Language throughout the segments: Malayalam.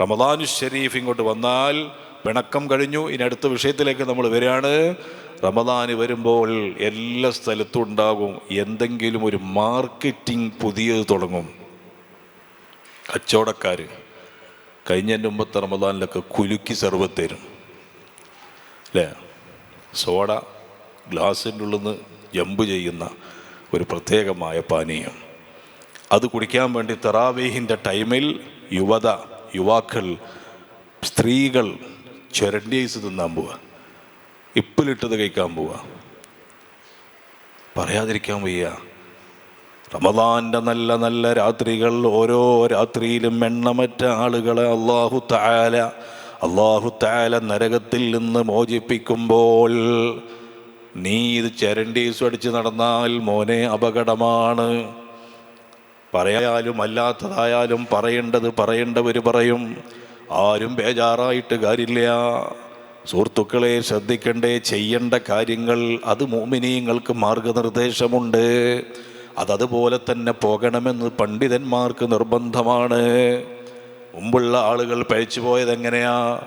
റമദാനു ഷെരീഫ് ഇങ്ങോട്ട് വന്നാൽ പിണക്കം കഴിഞ്ഞു. ഇനി അടുത്ത വിഷയത്തിലേക്ക് നമ്മൾ വരികയാണ്. റമദാന് വരുമ്പോൾ എല്ലാ സ്ഥലത്തും ഉണ്ടാകും. എന്തെങ്കിലും ഒരു മാർക്കറ്റിംഗ് പുതിയത് തുടങ്ങും. കച്ചവടക്കാർ കഴിഞ്ഞ മുമ്പത്തെ റമദാനിലൊക്കെ കുലുക്കി സെർവ് തരും. അല്ലേ? സോഡ ഗ്ലാസിന്റെ ഉള്ളിൽ നിന്ന് ജമ്പ് ചെയ്യുന്ന ഒരു പ്രത്യേകമായ പാനീയം. അത് കുടിക്കാൻ വേണ്ടി തെറാവേഹിന്റെ ടൈമിൽ യുവത യുവാക്കൾ സ്ത്രീകൾ ചുരണ്ടീസ് തിന്നാൻ പോവുക ഇപ്പിലിട്ടത് കഴിക്കാൻ പോവുക പറയാതിരിക്കാൻ വയ്യ. റമദാന്റെ നല്ല നല്ല രാത്രികൾ ഓരോ രാത്രിയിലും എണ്ണമറ്റ ആളുകളെ അള്ളാഹു താല അള്ളാഹു താല നരകത്തിൽ നിന്ന് മോചിപ്പിക്കുമ്പോൾ നീ ഇത് ചരണ്ടീസ് അടിച്ച് നടന്നാൽ മോനെ അപകടമാണ്. പറയായാലും അല്ലാത്തതായാലും പറയേണ്ടത് പറയേണ്ടവർ പറയും. ആരും ബേജാറായിട്ട് കാര്യമില്ല. സുഹൃത്തുക്കളെ ശ്രദ്ധിക്കണ്ടേ ചെയ്യേണ്ട കാര്യങ്ങൾ അത് മോമിനിയങ്ങൾക്ക് മാർഗനിർദ്ദേശമുണ്ട്. അതതുപോലെ തന്നെ പോകണമെന്ന് പണ്ഡിതന്മാർക്ക് നിർബന്ധമാണ്. മുമ്പുള്ള ആളുകൾ പഴിച്ചു പോയത് എങ്ങനെയാ?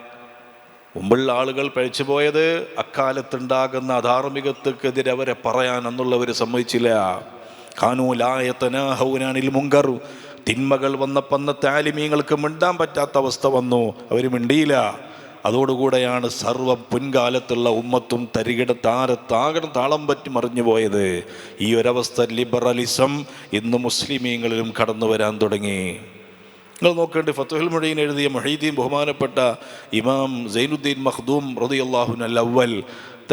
മുമ്പുള്ള ആളുകൾ പഴിച്ചു പോയത് അക്കാലത്തുണ്ടാകുന്ന അധാർമികത്വക്കെതിരെ അവരെ പറയാൻ എന്നുള്ളവർ സമ്മതിച്ചില്ല. ഖാനൂലായത്തനാഹൗനാനിൽ മുങ്കർ തിന്മകൾ വന്നപ്പോൾ താലിമീങ്ങൾക്ക് മിണ്ടാൻ പറ്റാത്ത അവസ്ഥ വന്നു. അവർ മിണ്ടിയില്ല. അതോടുകൂടെയാണ് സർവ പുൻകാലത്തുള്ള ഉമ്മത്തും തരികിട താരത്താകണം താളം പറ്റി മറിഞ്ഞു പോയത്. ഈ ഒരവസ്ഥ ലിബറലിസം ഇന്ന് മുസ്ലിമീങ്ങളിലും കടന്നു വരാൻ തുടങ്ങി. നിങ്ങൾ നോക്കേണ്ട ഫത്തുഹൽ മൊഴീൻ എഴുതിയ മൊഹീദ്ദീൻ ബഹുമാനപ്പെട്ട ഇമാം സൈനുദ്ദീൻ മഖ്ദൂം റതി അള്ളാഹുൻ അൽ അവൽ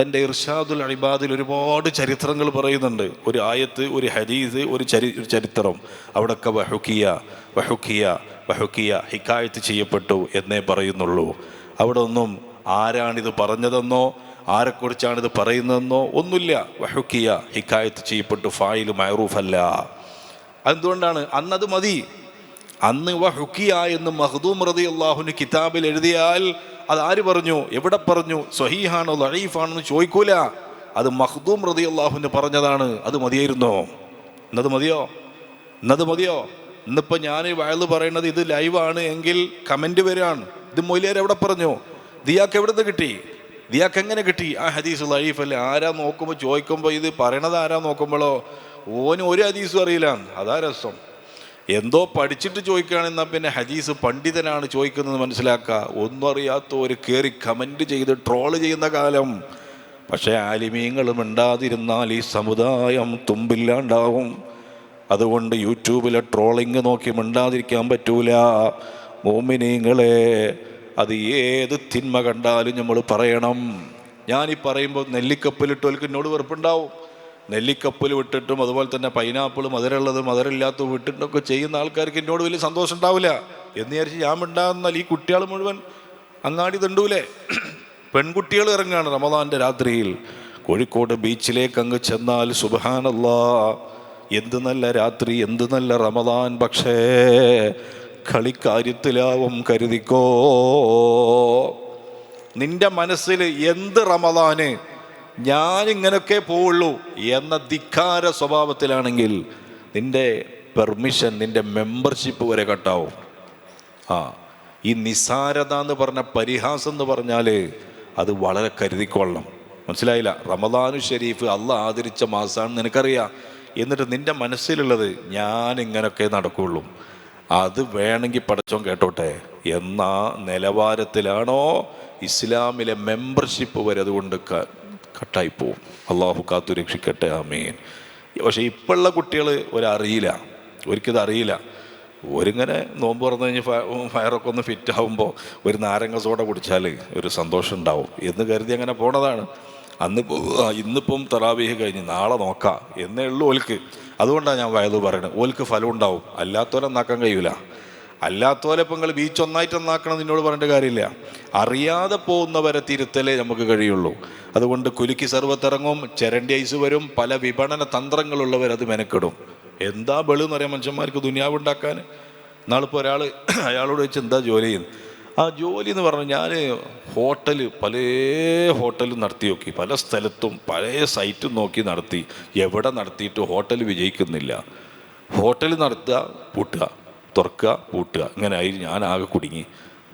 തന്റെ ഇർഷാദുൽ അഴിബാദിൽ ഒരുപാട് ചരിത്രങ്ങൾ പറയുന്നുണ്ട്. ഒരു ആയത്ത് ഒരു ഹദീസ് ഒരു ചരി ചരിത്രം. അവിടൊക്കെ വഹുക്കിയ വഹുക്കിയ വഹുക്കിയ ഹിക്കായത്ത് ചെയ്യപ്പെട്ടു എന്നേ പറയുന്നുള്ളൂ. അവിടെ ഒന്നും ആരാണിത് പറഞ്ഞതെന്നോ ആരെക്കുറിച്ചാണിത് പറയുന്നതെന്നോ ഒന്നുമില്ല. വഹുക്കിയ ഹിക്കായത്ത് ചെയ്യപ്പെട്ടു. ഫായിൽ മൈറൂഫല്ല അതെന്തുകൊണ്ടാണ് അന്നത് മതി. അന്ന് വഹുക്കിയ എന്ന് മഹദൂം റതി അള്ളാഹുന് കിതാബിൽ എഴുതിയാൽ അത് ആര് പറഞ്ഞു? എവിടെ പറഞ്ഞു? സ്വഹീഹാണോ ലഹീഫാണെന്ന് ചോദിക്കൂല. അത് മഹ്ദൂം റതി അള്ളാഹുവിന് പറഞ്ഞതാണ്. അത് മതിയായിരുന്നോ? എന്നത് മതിയോ? എന്നത് മതിയോ? ഇന്നിപ്പോൾ ഞാൻ വയലു പറയുന്നത് ഇത് ലൈവാണ് എങ്കിൽ കമന്റ് വരികയാണ് ഇത് മൊയിലേർ എവിടെ പറഞ്ഞു? ദിയാക്ക് എവിടെ നിന്ന് കിട്ടി? ദിയാക്ക് എങ്ങനെ കിട്ടി? ആ ഹദീസ് ലൈഫ് അല്ലേ? ആരാ നോക്കുമ്പോൾ ചോദിക്കുമ്പോൾ ഇത് പറയണത് ആരാ നോക്കുമ്പോഴോ ഓന് ഒരു ഹദീസും അറിയില്ല. അതാ രസം. എന്തോ പഠിച്ചിട്ട് ചോദിക്കുകയാണെന്നാൽ പിന്നെ ഹജീസ് പണ്ഡിതനാണ് ചോദിക്കുന്നത് മനസ്സിലാക്കുക. ഒന്നും അറിയാത്ത ഒരു കയറി കമന്റ് ചെയ്ത് ട്രോൾ ചെയ്യുന്ന കാലം. പക്ഷേ ആലിമീങ്ങളും ഉണ്ടാതിരുന്നാൽ ഈ സമുദായം തുമ്പില്ലാണ്ടാവും. അതുകൊണ്ട് യൂട്യൂബിലെ ട്രോളിങ് നോക്കി മിണ്ടാതിരിക്കാൻ പറ്റൂല. മോമിനീങ്ങളെ അത് ഏത് തിന്മ കണ്ടാലും നമ്മൾ പറയണം. ഞാനീ പറയുമ്പോൾ നെല്ലിക്കപ്പലിട്ടവർക്ക് എന്നോട് വെറുപ്പുണ്ടാവും. നെല്ലിക്കപ്പൽ വിട്ടിട്ടും അതുപോലെ തന്നെ പൈനാപ്പിൾ മധുരമുള്ളത് മധുരമില്ലാത്തത് വിട്ടിട്ടൊക്കെ ചെയ്യുന്ന ആൾക്കാർക്ക് എന്നോട് വലിയ സന്തോഷം ഉണ്ടാവില്ല. എന്ന് വിചാരിച്ച് ഞാൻ ഉണ്ടാകുന്നാൽ ഈ കുട്ടികൾ മുഴുവൻ അങ്ങാടി തണ്ടൂലേ? പെൺകുട്ടികൾ ഇറങ്ങുകയാണ് റമദാന്റെ രാത്രിയിൽ. കോഴിക്കോട് ബീച്ചിലേക്ക് അങ്ങ് ചെന്നാൽ സുബാനല്ല എന്ത് നല്ല രാത്രി എന്ത് നല്ല റമദാൻ പക്ഷേ കളിക്കാര്യത്തിലാവും കരുതിക്കോ? നിന്റെ മനസ്സിൽ എന്ത് റമദാന്? ഞാൻ ഇങ്ങനൊക്കെ പോവുള്ളൂ എന്ന ധിക്കാര സ്വഭാവത്തിലാണെങ്കിൽ നിന്റെ പെർമിഷൻ നിന്റെ മെമ്പർഷിപ്പ് വരെ കട്ടാവും. ആ ഈ നിസാരത എന്ന് പറഞ്ഞ പരിഹാസം എന്ന് പറഞ്ഞാൽ അത് വളരെ കരുതിക്കൊള്ളണം. മനസ്സിലായില്ല? റമദാനു ഷെരീഫ് അല്ല ആദരിച്ച മാസമാണെന്ന് നിനക്കറിയാം? എന്നിട്ട് നിന്റെ മനസ്സിലുള്ളത് ഞാൻ ഇങ്ങനൊക്കെ നടക്കുള്ളൂ. അത് വേണമെങ്കിൽ പഠിച്ചോ കേട്ടോട്ടെ. എന്ന നിലവാരത്തിലാണോ ഇസ്ലാമിലെ മെമ്പർഷിപ്പ് വരെ അതുകൊണ്ട് കട്ടായി പോവും അള്ളാഹു കാത്തു രക്ഷിക്കട്ടെ ആമീൻ. പക്ഷേ ഇപ്പോഴുള്ള കുട്ടികൾ ഒരറിയില്ല. ഒരിക്കലും അറിയില്ല. ഒരിങ്ങനെ നോമ്പ് തുറന്നു കഴിഞ്ഞ് ഫയറൊക്കെ ഒന്ന് ഫിറ്റ് ആകുമ്പോൾ ഒരു നാരങ്ങ സോഡ കുടിച്ചാൽ ഒരു സന്തോഷം ഉണ്ടാവും. എന്ന് കരുതി അങ്ങനെ പോണതാണ്. അന്ന് ഇന്നിപ്പം തറാവീഹ് കഴിഞ്ഞ് നാളെ നോക്കാം. എന്നേ ഉള്ളൂ ഓൽക്ക്. അതുകൊണ്ടാണ് ഞാൻ വയത് പറയുന്നത് ഓൽക്ക് ഫലം ഉണ്ടാവും. അല്ലാത്തവരെ നന്നാക്കാൻ കഴിയൂല. അല്ലാത്തവരെ ഇപ്പം നിങ്ങൾ ബീച്ച് ഒന്നായിട്ട് നന്നാക്കണം എന്ന് നിന്നോട് പറഞ്ഞിട്ട് കാര്യമില്ല. അറിയാതെ പോകുന്നവരെ തിരുത്തലേ നമുക്ക് കഴിയുള്ളൂ. അതുകൊണ്ട് കുലുക്കി സർവത്തിറങ്ങും ചെരണ്ടി ഐസ് വരും പല വിപണന തന്ത്രങ്ങളുള്ളവർ അത് മെനക്കെടും. എന്താ ബളു എന്ന് പറയാം മനുഷ്യന്മാർക്ക് ദുനിയാവ് ഉണ്ടാക്കാൻ. നാളിപ്പോൾ ഒരാൾ അയാളോട് വെച്ച് എന്താ ജോലി ചെയ്യുന്നത്? ആ ജോലി എന്ന് പറഞ്ഞു ഞാൻ ഹോട്ടൽ പല ഹോട്ടലും നടത്തി നോക്കി. പല സ്ഥലത്തും പല സൈറ്റും നോക്കി നടത്തി. എവിടെ നടത്തിയിട്ട് ഹോട്ടൽ വിജയിക്കുന്നില്ല. ഹോട്ടൽ നടത്തുക പൂട്ടുക. തുറക്കുക പൂട്ടുക. ഇങ്ങനെ ആയി ഞാൻ ആകെ കുടുങ്ങി.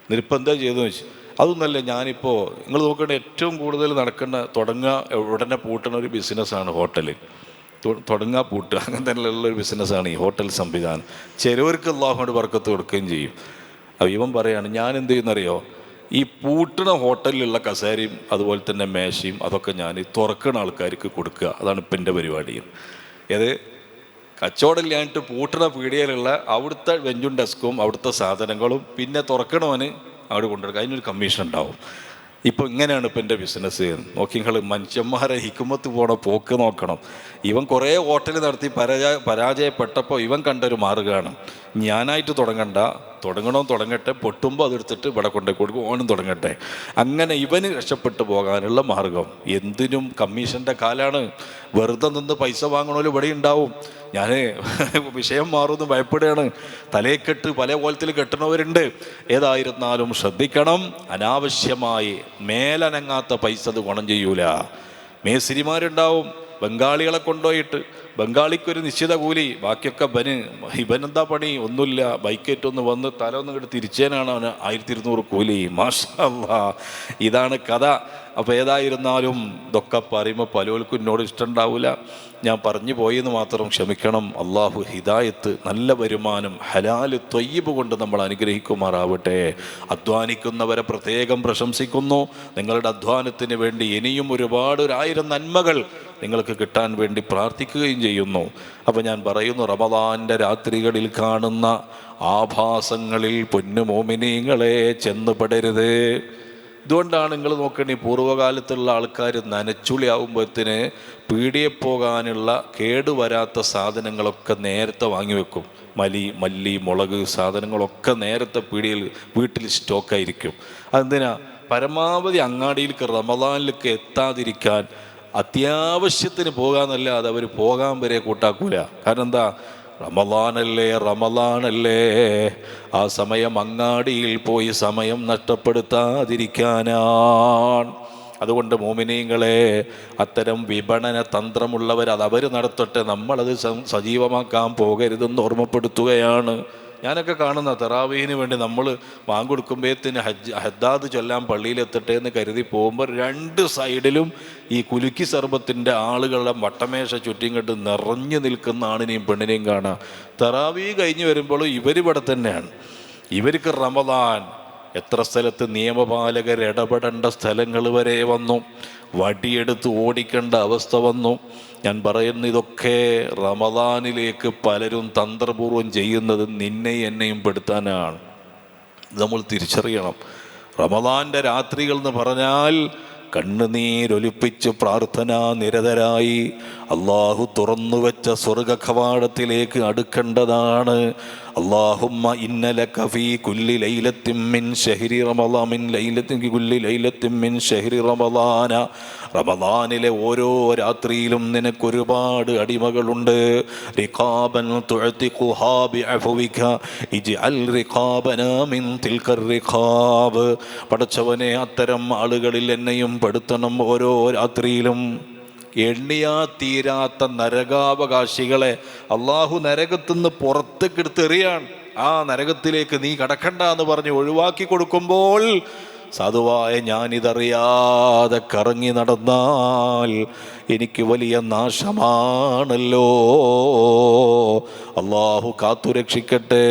എന്നിട്ടിപ്പോൾ എന്താ ചെയ്തതെന്ന് വെച്ച് അതൊന്നല്ല ഞാനിപ്പോൾ നിങ്ങൾ നോക്കേണ്ട ഏറ്റവും കൂടുതൽ നടക്കേണ്ട തുടങ്ങുക ഉടനെ പൂട്ടുന്ന ഒരു ബിസിനസ്സാണ് ഹോട്ടൽ തുടങ്ങുക പൂട്ടുക. അങ്ങനെ തന്നെയുള്ള ഒരു ബിസിനസ്സാണ് ഈ ഹോട്ടൽ സംവിധാനം. ചിലവർക്ക് അള്ളാഹുകൊണ്ട് വർക്കത്ത് കൊടുക്കുകയും ചെയ്യും. അപ്പോൾ ഇവൻ പറയാണ് ഞാൻ എന്ത് ചെയ്യുന്നറിയോ ഈ പൂട്ടണ ഹോട്ടലിലുള്ള കസേരയും അതുപോലെ തന്നെ മേശയും അതൊക്കെ ഞാൻ തുറക്കുന്ന ആൾക്കാർക്ക് കൊടുക്കുക. അതാണ് ഇപ്പം എന്റെ പരിപാടി. ഏത്? കച്ചവടമില്ലാണ്ട് പൂട്ടണ പീടികയിലുള്ള അവിടുത്തെ വെഞ്ചും ഡെസ്കും അവിടുത്തെ സാധനങ്ങളും പിന്നെ തുറക്കണവന് അവിടെ കൊണ്ടുവരും അതിനൊരു കമ്മീഷൻ ഉണ്ടാവും. ഇപ്പോൾ ഇങ്ങനെയാണ് ഇപ്പം എന്റെ ബിസിനസ് നോക്കി നിങ്ങൾ മനുഷ്യന്മാരെ ഹിക്കുമത്ത് പോണ പോക്ക് നോക്കണം. ഇവൻ കുറേ ഹോട്ടൽ നടത്തി പരാജയ പരാജയപ്പെട്ടപ്പോൾ ഇവൻ കണ്ടൊരു മാറുകയാണ് ഞാനായിട്ട് തുടങ്ങണ്ട തുടങ്ങണോ തുടങ്ങട്ടെ പൊട്ടുമ്പോൾ അതെടുത്തിട്ട് ഇവിടെ കൊണ്ടു കൊടുക്കും ഓനും തുടങ്ങട്ടെ. അങ്ങനെ ഇവന് രക്ഷപ്പെട്ടു പോകാനുള്ള മാർഗം. എന്തിനും കമ്മീഷന്റെ കാലാണ്. വെറുതെ നിന്ന് പൈസ വാങ്ങണമല്ലോ ഇവിടെ ഉണ്ടാവും. ഞാൻ വിഷയം മാറുമെന്ന് ഭയപ്പെടുകയാണ്. തലയെക്കെട്ട് പല കോലത്തിൽ കെട്ടണവരുണ്ട്. ഏതായിരുന്നാലും ശ്രദ്ധിക്കണം അനാവശ്യമായി മേലനങ്ങാത്ത പൈസ അത് ഗുണം ചെയ്യൂല. മേസിരിമാരുണ്ടാവും ബംഗാളികളെ കൊണ്ടുപോയിട്ട് ബംഗാളിക്കൊരു നിശ്ചിത കൂലി ബാക്കിയൊക്കെ ബന് ഇവനെന്താ പണി? ഒന്നുമില്ല. ബൈക്കേറ്റൊന്ന് വന്ന് തല ഒന്ന് ഇങ്ങോട്ട് തിരിച്ചേനാണ് അവന് ആയിരത്തി ഇരുന്നൂറ് കൂലി. മാഷാ ഇതാണ് കഥ. അപ്പോൾ ഏതായിരുന്നാലും ഇതൊക്കെ പറയുമ്പോൾ പലർക്കും എന്നോട് ഇഷ്ടമുണ്ടാവില്ല ഞാൻ പറഞ്ഞു പോയെന്ന് മാത്രം ക്ഷമിക്കണം. അള്ളാഹു ഹിദായത്ത് നല്ല വരുമാനം ഹലാൽ തൊയ്യബ് കൊണ്ട് നമ്മൾ അനുഗ്രഹിക്കുമാറാവട്ടെ. അധ്വാനിക്കുന്നവരെ പ്രത്യേകം പ്രശംസിക്കുന്നു. നിങ്ങളുടെ അധ്വാനത്തിന് വേണ്ടി ഇനിയും ഒരുപാട് ഒരായിരം നന്മകൾ നിങ്ങൾക്ക് കിട്ടാൻ വേണ്ടി പ്രാർത്ഥിക്കുകയും ചെയ്യുന്നു. അപ്പോൾ ഞാൻ പറയുന്നു റമദാന്റെ രാത്രികളിൽ കാണുന്ന ആഭാസങ്ങളിൽ പൊന്നുമോമിനിങ്ങളെ ചെന്നുപെടരുത് ഇതുകൊണ്ടാണ് നിങ്ങൾ നോക്കണേ പൂർവകാലത്തുള്ള ആൾക്കാർ നനച്ചുളി ആകുമ്പോഴത്തിന് പീടിയെ പോകാനുള്ള കേടുവരാത്ത സാധനങ്ങളൊക്കെ നേരത്തെ വാങ്ങി വെക്കും. മലി മല്ലി മുളക് സാധനങ്ങളൊക്കെ നേരത്തെ പീടിയിൽ വീട്ടിൽ സ്റ്റോക്കായിരിക്കും. അതെന്തിനാ? പരമാവധി അങ്ങാടിയിലേക്ക് റമദാനിലേക്ക് എത്താതിരിക്കാൻ അത്യാവശ്യത്തിന് പോകാന്നല്ലാതെ അവർ പോകാൻ വരെ കൂട്ടാക്കൂല. കാരണം എന്താ? റമലാനല്ലേ റമലാനല്ലേ ആ സമയം അങ്ങാടിയിൽ പോയി സമയം നഷ്ടപ്പെടുത്താതിരിക്കാനാണ്. അതുകൊണ്ട് മോമിനീങ്ങളെ അത്തരം വിപണന തന്ത്രമുള്ളവർ അത് അവർ നടത്തട്ടെ. നമ്മളത് സജീവമാക്കാൻ പോകരുതെന്ന് ഓർമ്മപ്പെടുത്തുകയാണ്. ഞാനൊക്കെ കാണുന്ന തെറാവീന് വേണ്ടി നമ്മൾ വാങ്ങൊടുക്കുമ്പോഴത്തേന് ഹജ്ജ് ഹദ്ദാദ് ചൊല്ലാൻ പള്ളിയിലെത്തട്ടെ എന്ന് കരുതി പോകുമ്പോൾ രണ്ട് സൈഡിലും ഈ കുലുക്കി സർബത്തിന്റെ ആളുകളുടെ വട്ടമേശ ചുറ്റിങ്ങോട്ട് നിറഞ്ഞു നിൽക്കുന്ന ആണിനെയും പെണ്ണിനെയും കാണാം തറാവി കഴിഞ്ഞ് വരുമ്പോൾ ഇവരിവിടെ തന്നെയാണ്. ഇവർക്ക് റമദാൻ എത്ര സ്ഥലത്ത് നിയമപാലകർ ഇടപെടേണ്ട സ്ഥലങ്ങൾ വരെ വന്നു. വടിയെടുത്ത് ഓടിക്കേണ്ട അവസ്ഥ വന്നു. ഞാൻ പറയുന്ന ഇതൊക്കെ റമദാനിലേക്ക് പലരും തന്ത്രപൂർവം ചെയ്യുന്നത് നിന്നെ എന്നെയും പെടുത്താനാണ്. നമ്മൾ തിരിച്ചറിയണം. റമദാന്റെ രാത്രികൾ എന്ന് പറഞ്ഞാൽ കണ്ണുനീരൊലിപ്പിച്ച് പ്രാർത്ഥനാ നിരതരായി അള്ളാഹു തുറന്നു വെച്ച സ്വർഗ കവാടത്തിലേക്ക് അടുക്കേണ്ടതാണ്. അള്ളാഹുമ്മ ഇന്നല കഫി കുല്ലി ലൈലത്തിൻ മിൻ ഷഹരി റമളാ മിൻ ലൈലത്തിൻ കുല്ലി ലൈലത്തിൻ മിൻ ഷഹരി റമളാന റമളാനിലെ ഓരോ രാത്രിയിലും നിനക്ക് ഒരുപാട് അടിമകളുണ്ട്. റിഖാബൻ തുഅതിഖുഹാ ഇജി ഇജ്അൽ റിഖാബന മിൻ തിൽക്കർ റിഖാബ്. പടച്ചവനെ അത്തരം ആളുകളിൽ എന്നെയും പെടുത്തണം ഓരോ രാത്രിയിലും എണ്ണിയാ തീരാത്ത നരകാവകാശികളെ അള്ളാഹു നരകത്തുനിന്ന് പുറത്തേക്ക് എടുത്തെറിയാൻ ആ നരകത്തിലേക്ക് നീ കടക്കണ്ട എന്ന് പറഞ്ഞ് ഒഴിവാക്കി കൊടുക്കുമ്പോൾ സാധുവായ ഞാനിതറിയാതെ കറങ്ങി നടന്നാൽ എനിക്ക് വലിയ നാശമാണല്ലോ. അള്ളാഹു കാത്തുരക്ഷിക്കട്ടെ.